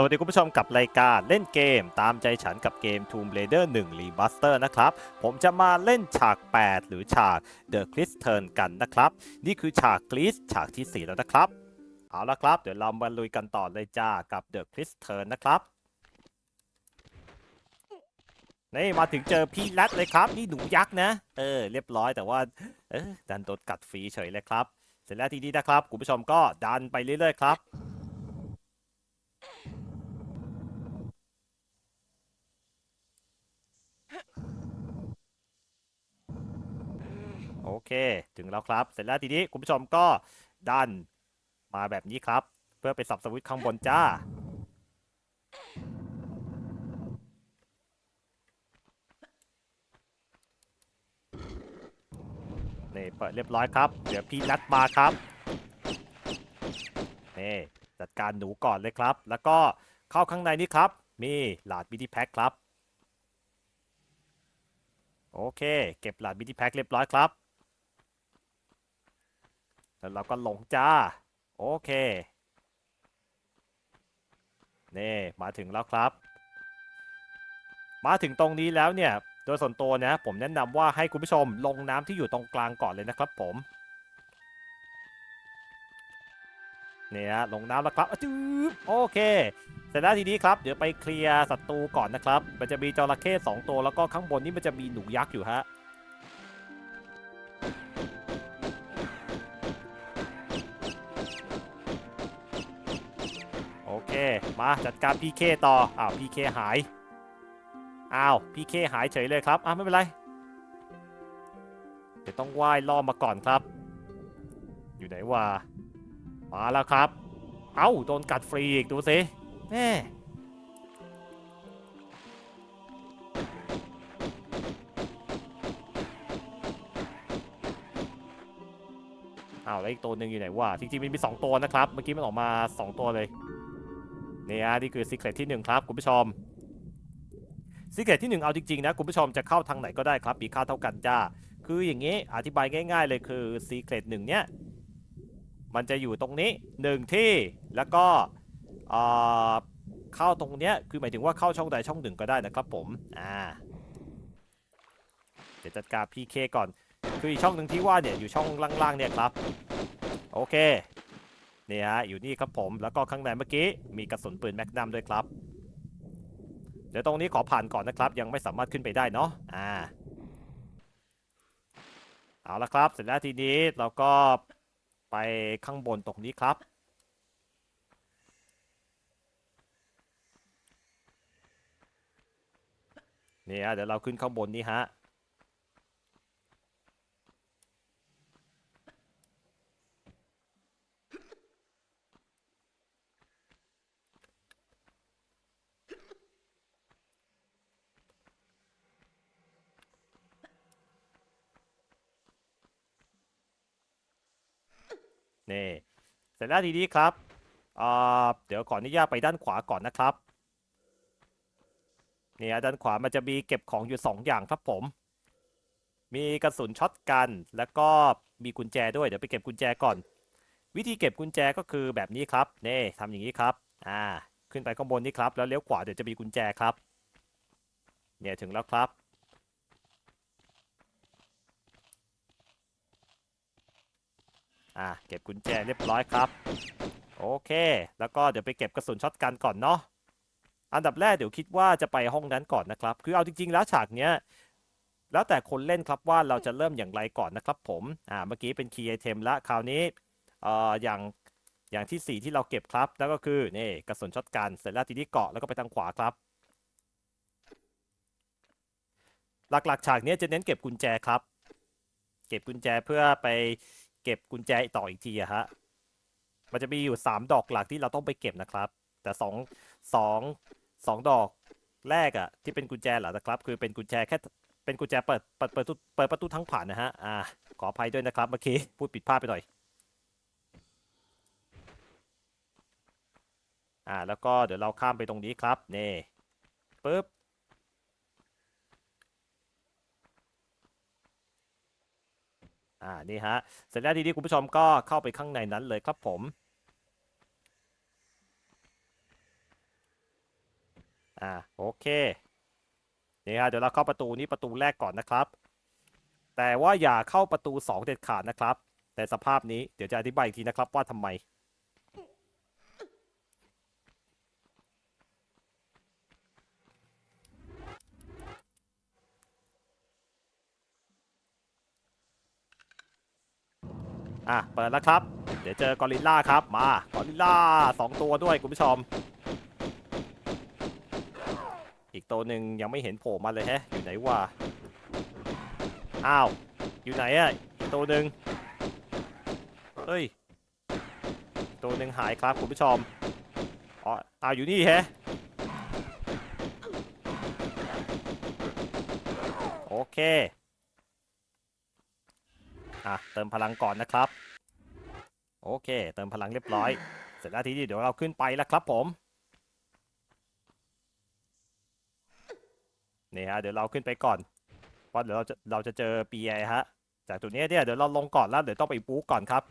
สวัสดีคุณผู้ชมกับรายการเล่นเกม ตามใจฉันกับเกม Tomb Raider 1 Remaster นะครับ ผมจะมาเล่นฉาก 8 หรือฉาก The c r i s Turn กันนะครับ นี่คือฉากกรีซฉากที่ 4 แล้วนะครับ เอาละครับ เดี๋ยวเรามาลุยกันต่อเลยจ้ากับ The c r i s Turn นะครับนี่มาถึงเจอพี่แรดเลยครับ นี่หนูยักษ์นะ เออ เรียบร้อยแต่ว่า เออดันโดนกัดฟรีเฉยเลยครับ เสร็จแล้วทีนี้นะครับคุณผู้ชมก็ดันไปเรื่อยๆครับ โอเค ถึงแล้วครับ เสร็จแล้วทีนี้คุณผู้ชมก็ดันมาแบบนี้ครับ เพื่อไปสับสวิตช์ข้างบนจ้า นี่เปิดเรียบร้อยครับ เดี๋ยวพี่นัดมาครับ นี่จัดการหนูก่อนเลยครับ แล้วก็เข้าข้างในนี้ครับ มีหลาดมินิแพ็คครับ โอเค เก็บหลาดมินิแพ็คเรียบร้อยครับ แล้วเราก็ลงจ้า โอเค นี่ มาถึงแล้วครับ มาถึงตรงนี้แล้วเนี่ย โดยส่วนตัวนะ ผมแนะนำว่าให้คุณผู้ชมลงน้ำที่อยู่ตรงกลางก่อนเลยนะครับผม เนี่ยลงน้ำแล้วครับจืบโอเคเสร็จแล้วทีนี้ครับ เดี๋ยวไปเคลียร์ศัตรูก่อนนะครับ มันจะมีจระเข้สองตัวแล้วก็ข้างบนนี่มันจะมีหนูยักษ์อยู่ฮะ มาจัดการพีเคต่ออ้าวพีเคหายอ้าวพีเคหายเฉยเลยครับอ้าวไม่เป็นไรเดี๋ยวต้องว่ายล่อมาก่อนครับ อยู่ไหนวะมาแล้วครับ เอ้าโดนกัดฟรีอีกดูสิแม่อ้าวแล้วอีกตัวหนึ่งอยู่ไหนวะจริงๆมันมีสองตัวนะครับ เมื่อกี้มันออกมาสองตัวเลย นี่ฮะนี่คือซีเครตที่หนึ่งครับคุณผู้ชมซีเครตที่หนึ่งเอาจริงๆนะคุณผู้ชมจะเข้าทางไหนก็ได้ครับมีค่าเท่ากันจ้าคืออย่างนี้อธิบายง่าย ๆ เลยคือซีเครตหนึ่งเนี้ยมันจะอยู่ตรงนี้หนึ่งที่แล้วก็เอ่อเข้าตรงเนี้ยคือหมายถึงว่าเข้าช่องใดช่องหนึ่งก็ได้นะครับผมอ่าเดี๋ยวจัดการ PK ก่อน คืออีกช่องหนึ่งที่ว่าเนี่ยอยู่ช่องล่างๆเนี่ยครับ โอเค เนี่ยฮะอยู่นี่ครับผมแล้วก็ข้างในเมื่อกี้มีกระสุนปืนแมกนัมด้วยครับ เดี๋ยวตรงนี้ขอผ่านก่อนนะครับ ยังไม่สามารถขึ้นไปได้เนาะอ่าเอาละครับ เสร็จแล้วทีนี้เราก็ไปข้างบนตรงนี้ครับเนี่ฮะเดี๋ยวเราขึ้นข้างบนนี้ฮะ นี่เสร็จแล้วทีนี้ครับเดี๋ยวขออนุญาตไปด้านขวาก่อนนะครับเนี่ฮะด้านขวามันจะมีเก็บของอยู่ 2 อย่างครับผม มีกระสุนช็อตกัน แล้วก็มีกุญแจด้วยเดี๋ยวไปเก็บกุญแจก่อน วิธีเก็บกุญแจก็คือแบบนี้ครับนี่ทำอย่างนี้ครับอ่าขึ้นไปข้างบนนี้ครับแล้วเลี้ยวขวาเดี๋ยวจะมีกุญแจครับเนี่ยถึงแล้วครับ อ่าเก็บกุญแจเรียบร้อยครับ โอเค แล้วก็เดี๋ยวไปเก็บกระสุนช็อตกันก่อนเนาะอันดับแรกเดี๋ยวคิดว่าจะไปห้องนั้นก่อนนะครับ คือเอาจริง ๆ แล้วฉากเนี้ยแล้วแต่คนเล่นครับว่าเราจะเริ่มอย่างไรก่อนนะครับผมอ่าเมื่อกี้เป็นคีย์ไอเทมละคราวนี้เอ่ออย่างอย่างที่ 4 ที่เราเก็บครับแล้วก็คือนี่กระสุนช็อตกันเสร็จแล้วทีนี้เกาะแล้วก็ไปทางขวาครับ หลักๆ ฉากนี้จะเน้นเก็บกุญแจครับ เก็บกุญแจเพื่อไป เก็บกุญแจต่ออีกทีอะฮะ มันจะมีอยู่3ดอกหลักที่เราต้องไปเก็บนะครับ แต่2 2 2ดอกแรกอะที่เป็นกุญแจหลักนะครับ คือเป็นกุญแจแค่เป็นกุญแจเปิดเปิดเปิดประตูเปิดประตูทั้งผ่านนะฮะอ่าขออภัยด้วยนะครับเมื่อกี้พูดผิดพลาดไปหน่อยอ่าแล้วก็เดี๋ยวเราข้ามไปตรงนี้ครับนี่ปึ๊บ อ่านี่ฮะเสร็จแล้วทีนี้คุณผู้ชมก็เข้าไปข้างในนั้นเลยครับผมอ่าโอเคนี่ฮะเดี๋ยวเราเข้าประตูนี้ประตูแรกก่อนนะครับ แต่ว่าอย่าเข้าประตู 2 เด็ดขาดนะครับ แต่สภาพนี้เดี๋ยวจะอธิบายอีกทีนะครับว่าทำไม อะเปิดแล้วครับ เดี๋ยวเจอกอริลล่าครับมากอริลล่าสองตัวด้วยคุณผู้ชม อีกตัวหนึ่งยังไม่เห็นโผล่มาเลยแฮะอยู่ไหนวะอ้าวอยู่ไหนอะอีกตัวหนึ่งเฮ้ยตัวหนึ่งหายครับคุณผู้ชมอ๋ออาอยู่นี่แฮะโอเค อะเติมพลังก่อนนะครับ โอเค เติมพลังเรียบร้อย เสร็จแล้วทีนี้เดี๋ยวเราขึ้นไปแล้วครับผมนี่ฮะเดี๋ยวเราขึ้นไปก่อนเพราะเดี๋ยวเราจะเราจะเจอปีไอฮะ จากตัวนี้เนี่ยเดี๋ยวเราลงก่อนแล้วเดี๋ยวต้องไปปูก่อนครับ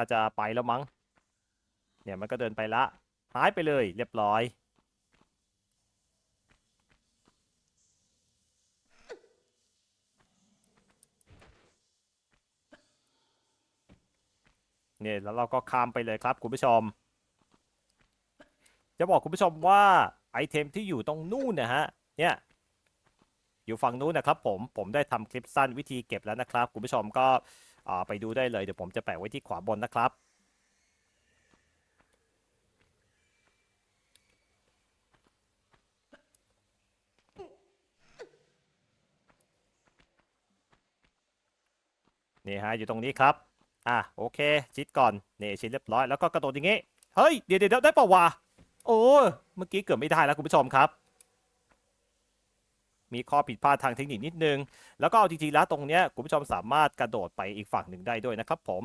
น่าจะไปแล้วมั้ง เนี่ยมันก็เดินไปละหายไปเลยเรียบร้อย เนี่ยแล้วเราก็ข้ามไปเลยครับคุณผู้ชม จะบอกคุณผู้ชมว่าไอเทมที่อยู่ตรงนู่นนะฮะ เนี่ยอยู่ฝั่งนู้นนะครับผม ผมได้ทำคลิปสั้นวิธีเก็บแล้วนะครับ คุณผู้ชมก็ ไปดูได้เลยเดี๋ยวผมจะแปะไว้ที่ขวาบนนะครับนี่ฮะอยู่ตรงนี้ครับ อะโอเค ชิดก่อนนี่ชิดเรียบร้อยแล้วก็กระโดดอย่างงี้ เฮ้ย เดี๋ยวเดี๋ยวได้ปะวะ โอ้เมื่อกี้เกือบไม่ได้แล้วคุณผู้ชมครับ มีข้อผิดพลาดทางเทคนิคนิดนึง แล้วก็เอาจริงๆแล้วตรงเนี้ยคุณผู้ชมสามารถกระโดดไปอีกฝั่งหนึ่งได้ด้วยนะครับผม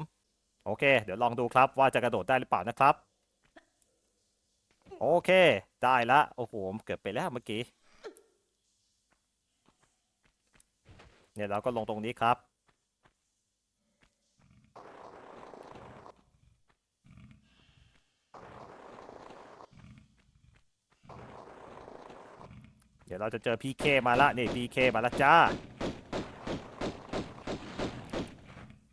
โอเค เดี๋ยวลองดูครับว่าจะกระโดดได้หรือเปล่านะครับ โอเค ได้ละ โอ้โห เกือบไปแล้วเมื่อกี้ เนี่ยเราก็ลงตรงนี้ครับ เดี๋ยวเราจะเจอพีเคมาละนี่พีเคมาละจ้า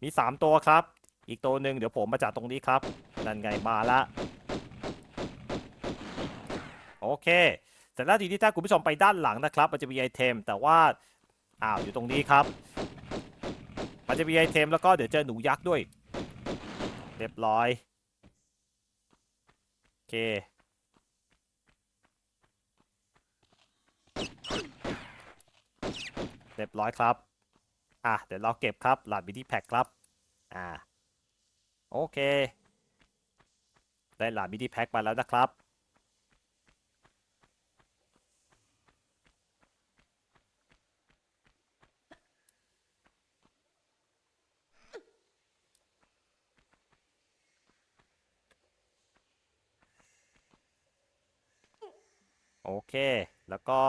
มี 3 ตัวครับ อีกตัวหนึ่งเดี๋ยวผมมาจากตรงนี้ครับ นั่นไงมาละ โอเค เสร็จแล้วทีนี้ถ้าคุณผู้ชมไปด้านหลังนะครับ มันจะมีไอเทม แต่ว่า อ้าว อยู่ตรงนี้ครับ มันจะมีไอเทมแล้วก็เดี๋ยวเจอหนูยักษ์ด้วย เรียบร้อย โอเค รียบร้อยครับ อะเดี๋ยวเราเก็บครับหลาดบิดี้แพ็คครับ อ่า โอเค ได้หลาดบิดี้แพ็คมาแล้วนะครับ โอเค แล้วก็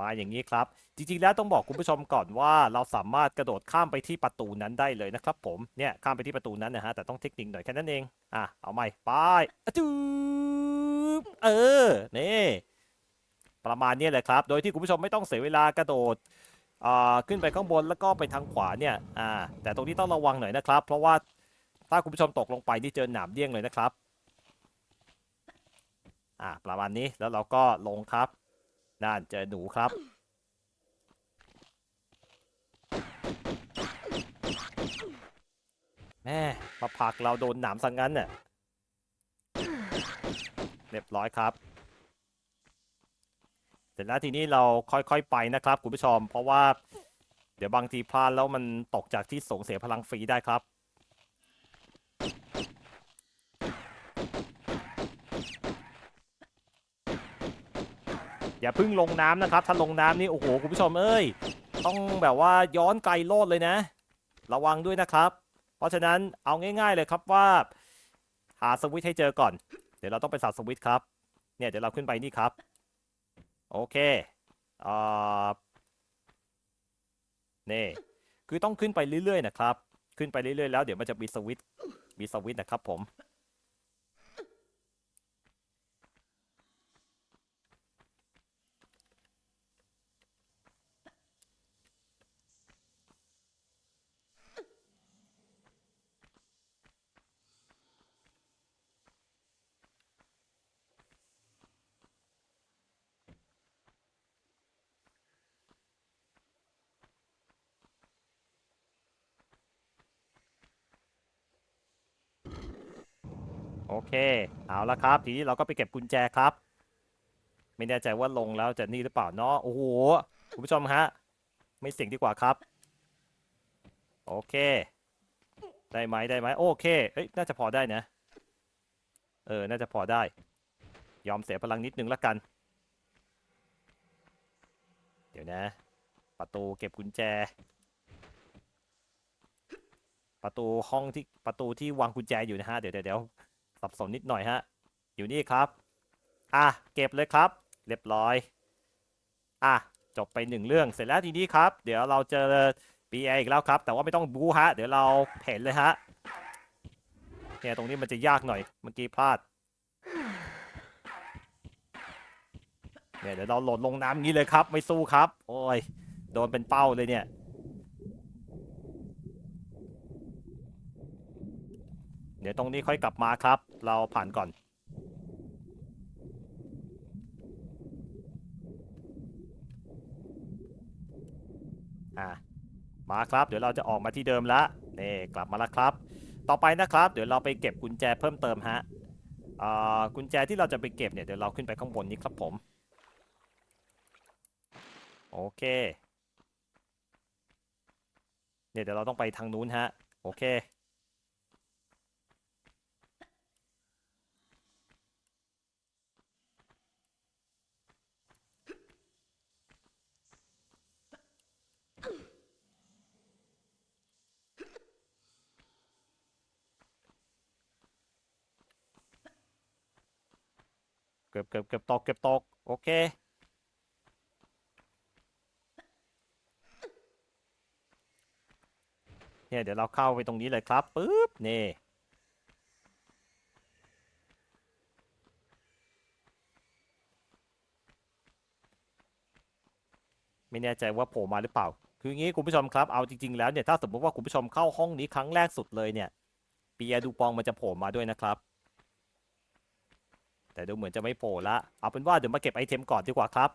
มาอย่างนี้ครับ จริงๆแล้วต้องบอกคุณผู้ชมก่อนว่าเราสามารถกระโดดข้ามไปที่ประตูนั้นได้เลยนะครับผมเนี่ยข้ามไปที่ประตูนั้นนะฮะแต่ต้องเทคนิคหน่อยแค่นั้นเองอะเอาใหม่ไปอะจูบเออนี่ประมาณนี้เลยครับ โดยที่คุณผู้ชมไม่ต้องเสียเวลากระโดดอ่าขึ้นไปข้างบนแล้วก็ไปทางขวาเนี่ยอ่าแต่ตรงนี้ต้องระวังหน่อยนะครับ เพราะว่าถ้าคุณผู้ชมตกลงไปนี่เจอหนามเดี้ยงเลยนะครับอ่าประมาณนี้แล้วเราก็ลงครับ นั่นเจอหนูครับ แม่มาผักเราโดนหนามสังงั้นน่ะเรียบร้อยครับ เสร็จแล้วทีนี้เราค่อยๆไปนะครับคุณผู้ชม เพราะว่าเดี๋ยวบางทีพลาดแล้วมันตกจากที่ส่งเสียพลังฟรีได้ครับ อย่าพึ่งลงน้ำนะครับ ถ้าลงน้ำนี่โอ้โหคุณผู้ชมเอ้ย ต้องแบบว่าย้อนไกลโลดเลยนะ ระวังด้วยนะครับ เพราะฉะนั้นเอาง่าย ๆ เลยครับว่า หาสวิตให้เจอก่อน เดี๋ยวเราต้องไปสับสวิตครับ เนี่ยเดี๋ยวเราขึ้นไปนี่ครับ โอเคอ่านี่คือต้องขึ้นไปเรื่อยๆนะครับ ขึ้นไปเรื่อยๆแล้วเดี๋ยวมันจะมีสวิตมีสวิตนะครับผม เคเอาละครับ ทีนี้เราก็ไปเก็บกุญแจครับ ไม่แน่ใจว่าลงแล้วจะนี่หรือเปล่าเนาะโอ้โหคุณผู้ชมฮะ ไม่เสี่ยงดีกว่าครับ โอเค ได้ไหมได้ไหมโอเคเอ้ยน่าจะพอได้นะ เออ น่าจะพอได้ ยอมเสียพลังนิดนึงละกัน เดี๋ยวนะ ประตูเก็บกุญแจ ประตูห้องที่ประตูที่วางกุญแจอยู่นะฮะ เดี๋ยวเดี๋ยว สับสนนิดหน่อยฮะ อยู่นี่ครับ อะ เก็บเลยครับ เรียบร้อย อะ จบไปหนึ่งเรื่องเสร็จแล้วทีนี้ครับ เดี๋ยวเราเจอ BA อีกแล้วครับ แต่ว่าไม่ต้องบูฮะ เดี๋ยวเราเพ่นเลยฮะ เนี่ยตรงนี้มันจะยากหน่อย เมื่อกี้พลาด เนี่ยเดี๋ยวเราหล่นลงน้ำงนี้เลยครับ ไม่สู้ครับ โอ้ย โดนเป็นเป้าเลยเนี่ย ดี๋ยวตรงนี้ค่อยกลับมาครับ เราผ่านก่อน อะมาครับ เดี๋ยวเราจะออกมาที่เดิมละนี่กลับมาแล้วครับ ต่อไปนะครับ เดี๋ยวเราไปเก็บกุญแจเพิ่มเติมฮะอ่ากุญแจที่เราจะไปเก็บเนี่ยเดี๋ยวเราขึ้นไปข้างบนนี้ครับผม โอเคเนี่ยเดี๋ยวเราต้องไปทางนู้นฮะ โอเค กือบเกือบเกือบตกเกือบตกโอเค เนี่ยเดี๋ยวเราเข้าไปตรงนี้เลยครับปึ๊บนี่ไม่แน่ใจว่าโผล่มาหรือเปล่า คืออย่างนี้คุณผู้ชมครับ เอาจริงๆแล้วเนี่ย ถ้าสมมติว่าคุณผู้ชมเข้าห้องนี้ครั้งแรกสุดเลยเนี่ยปียดูปองมันจะโผล่มาด้วยนะครับ แต่ดูเหมือนจะไม่โผล่ละ เอาเป็นว่าเดี๋ยวมาเก็บไอเทมก่อนดีกว่าครับ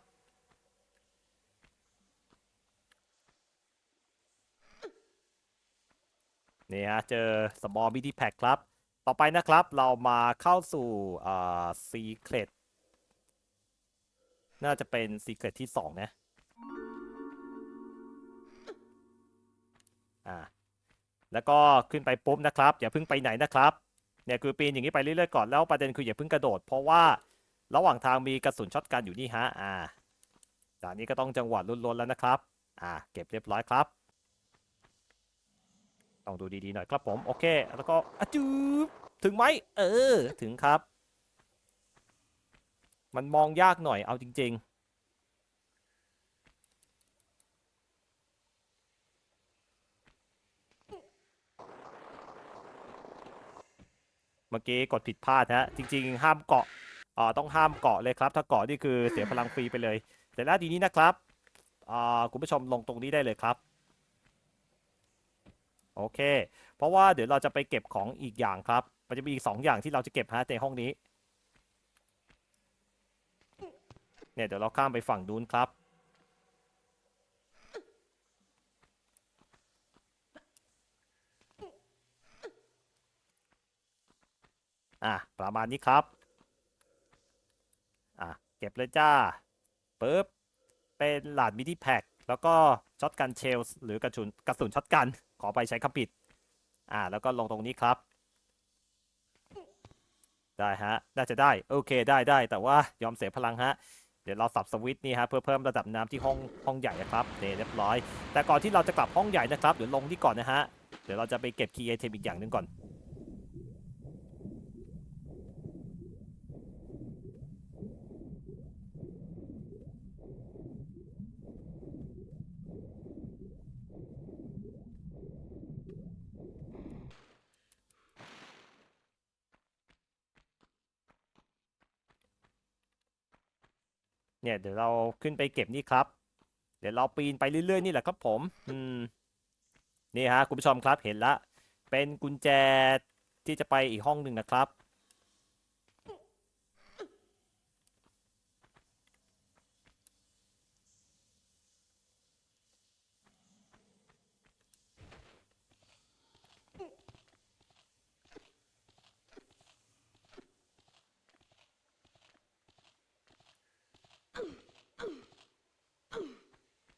นี่ฮะเจอสมอลมินิแพ็คครับ ต่อไปนะครับเรามาเข้าสู่อ่าซีเครตน่าจะเป็นซีเครตที่ 2 นะ อ่า แล้วก็ขึ้นไปปุ๊บนะครับ อย่าเพิ่งไปไหนนะครับ เนี่ยคือปีนอย่างนี้ไปเรื่อยๆก่อนแล้วประเด็นคืออย่าเพิ่งกระโดด เพราะว่าระหว่างทางมีกระสุนช็อตกันอยู่นี่ฮะอ่าด่านนี้ก็ต้องจังหวะลุ้นๆแล้วนะครับ อ่า เก็บเรียบร้อยครับ ต้องดูดีๆหน่อยครับผม โอเค แล้วก็อะจูบถึงไหม เออ ถึงครับ มันมองยากหน่อย เอาจริง ๆ เมื่อกี้กดผิดพลาดฮะจริง ๆ ห้ามเกาะอ่าต้องห้ามเกาะเลยครับ ถ้าเกาะนี่คือเสียพลังฟรีไปเลย แต่แล้วทีนี้นะครับอ่าคุณผู้ชมลงตรงนี้ได้เลยครับโอเค เพราะว่าเดี๋ยวเราจะไปเก็บของอีกอย่างครับ มันจะมีอีกสองอย่างที่เราจะเก็บฮะในห้องนี้ เนี่ยเดี๋ยวเราข้ามไปฝั่งนู้นครับ อะประมาณนี้ครับอะเก็บเลยจ้าปึ๊บเป็นหลาดมินิแพ็คแล้วก็ช็อตกันเชลส์หรือกระสุนกระสุนช็อตกัน ขอไปใช้คำผิดอ่าแล้วก็ลงตรงนี้ครับ ได้ฮะ น่าจะได้ โอเคได้ได้ แต่ว่ายอมเสียพลังฮะ เดี๋ยวเราสับสวิตช์นี่ฮะ เพื่อเพิ่มระดับน้ำที่ห้องห้องใหญ่นะครับนี่เรียบร้อย แต่ก่อนที่เราจะกลับห้องใหญ่นะครับเดี๋ยวลงที่ก่อนนะฮะ เดี๋ยวเราจะไปเก็บคีย์ไอเทมอีกอย่างหนึ่งก่อน เนี่ยเดี๋ยวเราขึ้นไปเก็บนี่ครับ เดี๋ยวเราปีนไปเรื่อยๆนี่แหละครับผมอืมนี่ฮะคุณผู้ชมครับเห็นละ เป็นกุญแจที่จะไปอีกห้องหนึ่งนะครับ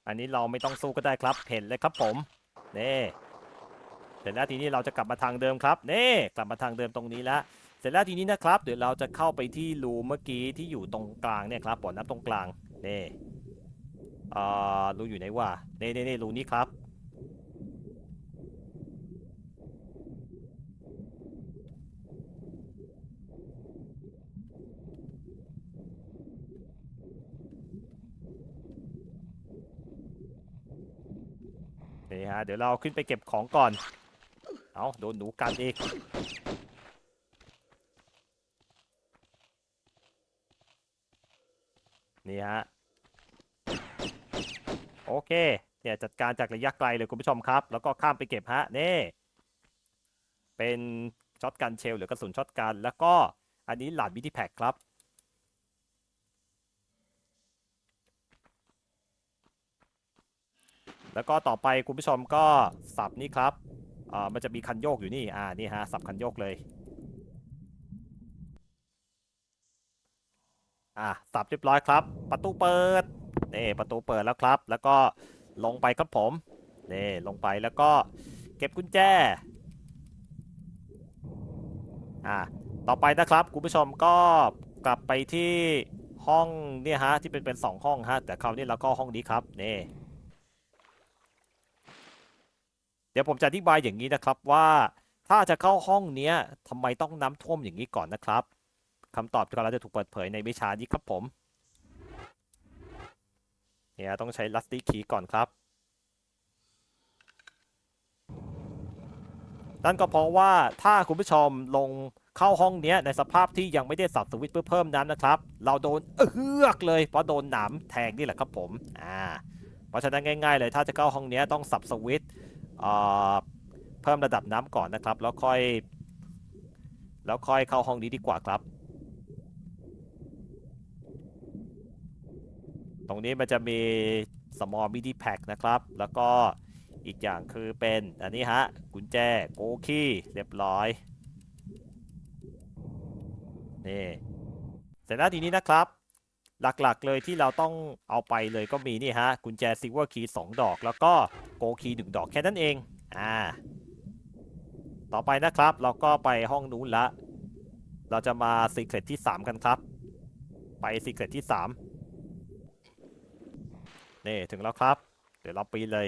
อันนี้เราไม่ต้องสู้ก็ได้ครับเห็นเลยครับผมนี่เสร็จแล้วทีนี้เราจะกลับมาทางเดิมครับนี่กลับมาทางเดิมตรงนี้แล้วเสร็จแล้วทีนี้นะครับ เดี๋ยวเราจะเข้าไปที่รูเมื่อกี้ที่อยู่ตรงกลางเนี่ยครับบ่อน้ำตรงกลางนี่อ่ารูอยู่ไหนวะนี่นี่นี่รูนี้ครับ นี่ฮะเดี๋ยวเราขึ้นไปเก็บของก่อน เอาโดนหนูกัดอีกนี่ฮะโอเคเนี่ยจัดการจากระยะไกลเลยคุณผู้ชมครับ แล้วก็ข้ามไปเก็บฮะนี่เป็นช็อตกันเชลหรือกระสุนช็อตกัน แล้วก็อันนี้หลาดวิธีแพคครับ แล้วก็ต่อไปคุณผู้ชมก็สับนี่ครับอ่ามันจะมีคันโยกอยู่นี่อ่านี่ฮะสับคันโยกเลยอะสับเรียบร้อยครับ ประตูเปิดนี่ประตูเปิดแล้วครับ แล้วก็ลงไปครับผมนี่ลงไปแล้วก็เก็บกุญแจอะต่อไปนะครับคุณผู้ชมก็กลับไปที่ห้องเนี่ยฮะที่เป็นเป็นสองห้องฮะแต่คราวนี้เราก็ห้องนี้ครับนี่ เดี๋ยวผมจะอธิบายอย่างนี้นะครับว่าถ้าจะเข้าห้องเนี้ยทำไมต้องน้ำท่วมอย่างนี้ก่อนนะครับคำตอบกำลังจะถูกเปิดเผยในวิชานี้ครับผมเนี่ยต้องใช้ Rusty Key ก่อนครับ นั่นก็เพราะว่าถ้าคุณผู้ชมลงเข้าห้องเนี้ยในสภาพที่ยังไม่ได้สับสวิตช์เพื่อเพิ่มน้ำนะครับ เราโดนเอือกเลยเพราะโดนหนามแทงนี่แหละครับผม อ่า เพราะฉะนั้นง่ายๆเลยถ้าจะเข้าห้องเนี้ยต้องสับสวิตช์ เพิ่มระดับน้ำก่อนนะครับ แล้วค่อย แล้วค่อยเข้าห้องนี้ดีกว่าครับ ตรงนี้มันจะมี small mini pack นะครับ แล้วก็อีกอย่างคือเป็น อันนี้ฮะ กุญแจโกคีเรียบร้อย นี่เสร็จแล้วทีนี้นะครับ หลักๆเลยที่เราต้องเอาไปเลยก็มีนี่ฮะ กุญแจซิลเวอร์คีสองดอก แล้วก็ กคีหนึ่งดอกแค่นั้นเองอ่าต่อไปนะครับเราก็ไปห้องนู้นละ เราจะมาซีเครตที่ 3 กันครับ ไปซีเครตที่ 3 นี่ถึงแล้วครับ เดี๋ยวเราปีนเลย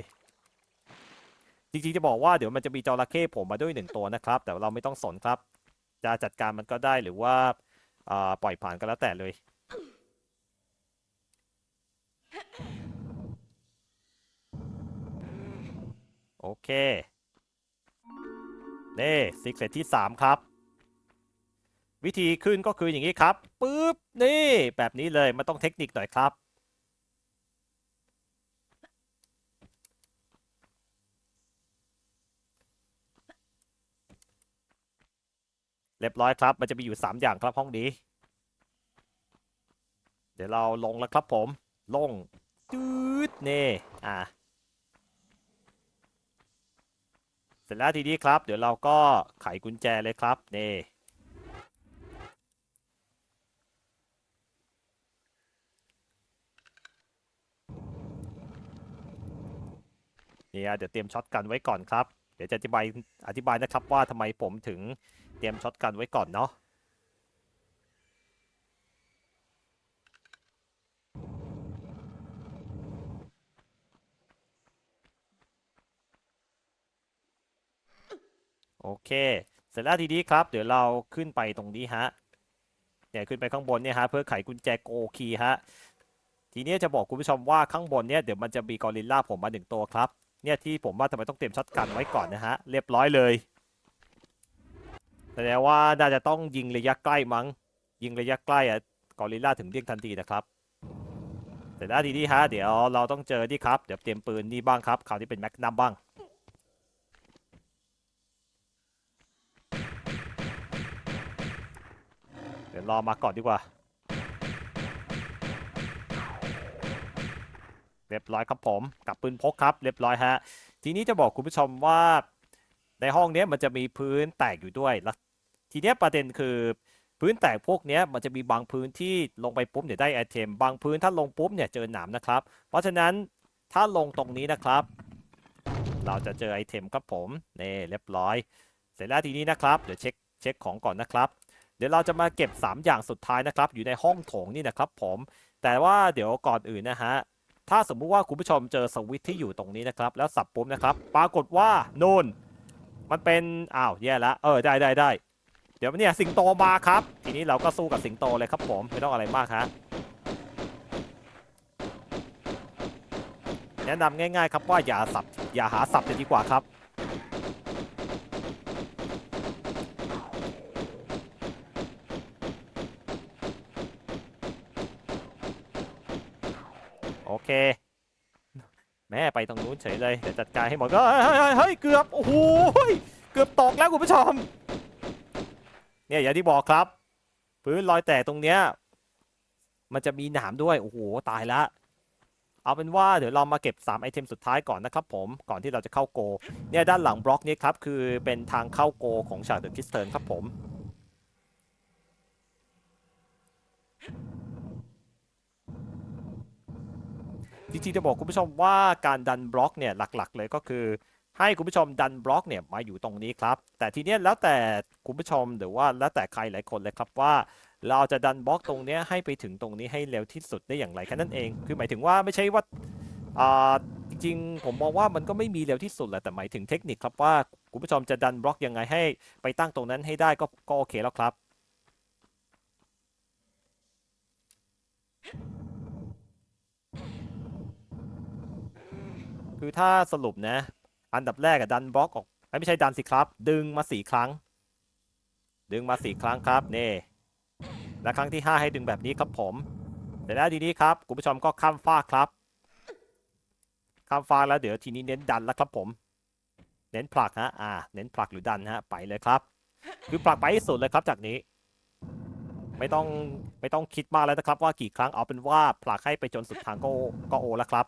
จริงๆจะบอกว่าเดี๋ยวมันจะมีจระเข้ผมมาด้วยหนึ่งตัวนะครับ แต่เราไม่ต้องสนครับ จะจัดการมันก็ได้หรือว่าอ่าปล่อยผ่านก็แล้วแต่เลย โอเคเน่ซีเครตที่ 3 ครับ วิธีขึ้นก็คืออย่างนี้ครับปุ๊บนี่แบบนี้เลยมันต้องเทคนิคหน่อยครับ เรียบร้อยครับ มันจะมีอยู่ 3 อย่างครับห้องนี้ เดี๋ยวเราลงแล้วครับผม ลงจืดนี่อะ เสร็จแล้วทีนี้ครับ เดี๋ยวเราก็ไขกุญแจเลยครับนี่เนี่ยเดี๋ยวเตรียมช็อตกันไว้ก่อนครับ เดี๋ยวจะอธิบายอธิบายนะครับว่าทำไมผมถึงเตรียมช็อตกันไว้ก่อนเนาะ โอเค เสร็จแล้วทีนี้ครับ เดี๋ยวเราขึ้นไปตรงนี้ฮะเนี่ยขึ้นไปข้างบนเนี่ยฮะเพื่อไขกุญแจโกคีฮะทีนี้จะบอกคุณผู้ชมว่าข้างบนเนี่ยเดี๋ยวมันจะมีกอริลลาผมมาหนึ่งตัวครับเนี่ยที่ผมว่าทำไมต้องเตรียมช็อตกันไว้ก่อนนะฮะเรียบร้อยเลยแสดงว่าน่าจะต้องยิงระยะใกล้มั้ง ยิงระยะใกล้อะกอริลลาถึงเรียกทันทีนะครับเสร็จแล้วทีนี้ฮะเดี๋ยวเราต้องเจอนี่ครับเดี๋ยวเตรียมปืนนี่บ้างครับคราวนี้เป็นแม็กนัมบ้าง เดี๋ยว รอมาก่อนดีกว่า เรียบร้อยครับผมกับปืนพกครับ เรียบร้อยฮะ ทีนี้จะบอกคุณผู้ชมว่าในห้องนี้มันจะมีพื้นแตกอยู่ด้วยแล้วทีนี้ประเด็นคือพื้นแตกพวกนี้มันจะมีบางพื้นที่ลงไปปุ๊บเดี๋ยได้ไอเทม บางพื้นถ้าลงปุ๊บเนี่ยเจอหนามนะครับ เพราะฉะนั้นถ้าลงตรงนี้นะครับ เราจะเจอไอเทมครับผมนี่เรียบร้อย เสร็จแล้วทีนี้นะครับ เดี๋ยวเช็คเช็คของก่อนนะครับ เดี๋ยวเราจะมาเก็บ 3 อย่างสุดท้ายนะครับ อยู่ในห้องโถงนี่นะครับผม แต่ว่าเดี๋ยวก่อนอื่นนะฮะ ถ้าสมมุติว่าคุณผู้ชมเจอสวิตช์ที่อยู่ตรงนี้นะครับ แล้วสับปุ๊บนะครับ ปรากฏว่านู่น มันเป็น อ้าว แย่ล้วเออ ได้ได้ได้ เดี๋ยวเนี่ยสิงโตมาครับ ทีนี้เราก็สู้กับสิงโตเลยครับผม ไม่ต้องอะไรมากฮะ แนะนำง่าย ๆ ครับว่าอย่าสับ อย่าหาสับจะดีกว่าครับ เค แม่ไปตรงนู้นเฉยเลยเดี๋ยวจัดการให้หมดก็เฮ้ยเฮ้ยเฮ้ยเฮ้ยเกือบโอ้โหเกือบตกแล้วคุณผู้ชมเนี่ยอย่างที่บอกครับพื้นรอยแตกตรงเนี้ยมันจะมีหนามด้วยโอ้โหตายละเอาเป็นว่าเดี๋ยวเรามาเก็บ 3 ไอเทมสุดท้ายก่อนนะครับผมก่อนที่เราจะเข้าโกเนี่ยด้านหลังบล็อกนี้ครับคือเป็นทางเข้าโกของฉากเดอะคิสเทิร์นครับผม จริงๆจะบอกคุณผู้ชมว่าการดันบล็อกเนี่ยหลักๆ เลยก็คือ ให้คุณผู้ชมดันบล็อกเนี่ยมาอยู่ตรงนี้ครับ แต่ทีเนี้ยแล้วแต่คุณผู้ชมหรือว่าแล้วแต่ใครหลายคนเลยครับว่า เราจะดันบล็อกตรงเนี้ยให้ไปถึงตรงนี้ให้เร็วที่สุดได้อย่างไรแค่นั้นเอง คือหมายถึงว่าไม่ใช่ว่าอ่าจริงๆ ผมมองว่ามันก็ไม่มีเร็วที่สุดแหละแต่หมายถึงเทคนิคครับว่าคุณผู้ชมจะดันบล็อกยังไงให้ไปตั้งตรงนั้นให้ได้ก็ก็โอเคแล้วครับ คือถ้าสรุปนะ อันดับแรกอะดันบล็อกออกไม่ใช่ดันสิครับ ดึงมาสี่ครั้ง ดึงมาสี่ครั้งครับนี่และครั้งที่ 5 ให้ดึงแบบนี้ครับผมเสร็จแล้วทีนี้ครับคุณผู้ชมก็ข้ามฟากครับข้ามฟากแล้วเดี๋ยวทีนี้เน้นดันแล้วครับผม เน้นผลักฮะอ่า เน้นผลักหรือดันฮะไปเลยครับ คือผลักไปสุดเลยครับจากนี้ ไม่ต้องไม่ต้องคิดมากแล้วนะครับว่ากี่ครั้งเอาเป็นว่าผลักให้ไปจนสุดทางก็ก็โอแล้วครับ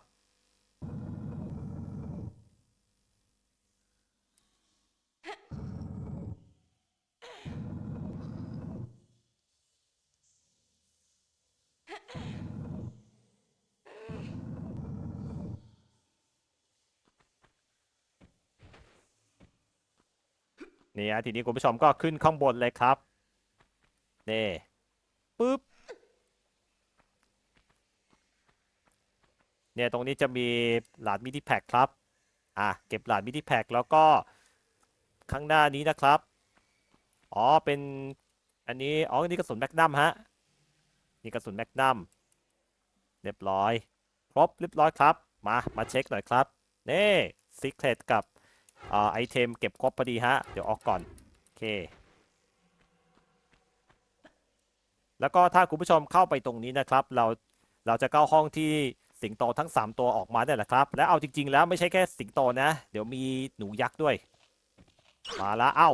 นี่ฮะทีนี้คุณผู้ชมก็ขึ้นข้างบนเลยครับนี่ปุ๊บเนี่ยตรงนี้จะมีหลาดมินิแพคครับอะเก็บหลาดมินิแพคแล้วก็ข้างหน้านี้นะครับ อ๋อเป็นอันนี้อ๋ออันนี้กระสุนแมกนัมฮะนี่กระสุนแมกนัมเรียบร้อย ครบเรียบร้อยครับ มามาเช็คหน่อยครับนี่ซีเครตกับ อ่าไอเทมเก็บครบพอดีฮะ เดี๋ยวออกก่อน โอเค แล้วก็ถ้าคุณผู้ชมเข้าไปตรงนี้นะครับ เราเราจะเข้าห้องที่สิงโตทั้ง 3 ตัวออกมาได้แหละครับ และเอาจริง ๆ แล้วไม่ใช่แค่สิงโตนะ เดี๋ยวมีหนูยักษ์ด้วย มาละเอ้า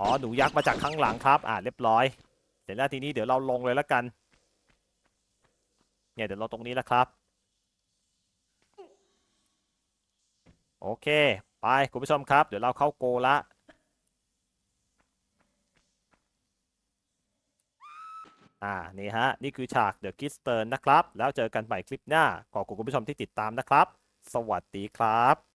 อ๋อหนูยักษ์มาจากข้างหลังครับ อ่าเรียบร้อยเสร็จแล้วทีนี้เดี๋ยวเราลงเลยแล้วกันเนี่ยเดี๋ยวเราตรงนี้แล้วครับ โอเค ไปคุณผู้ชมครับ เดี๋ยวเราเข้าโกละอ่า นี่ฮะ นี่คือฉากเดอะคิสเตอร์นะครับ แล้วเจอกันใหม่คลิปหน้า ขอบคุณคุณผู้ชมที่ติดตามนะครับ สวัสดีครับ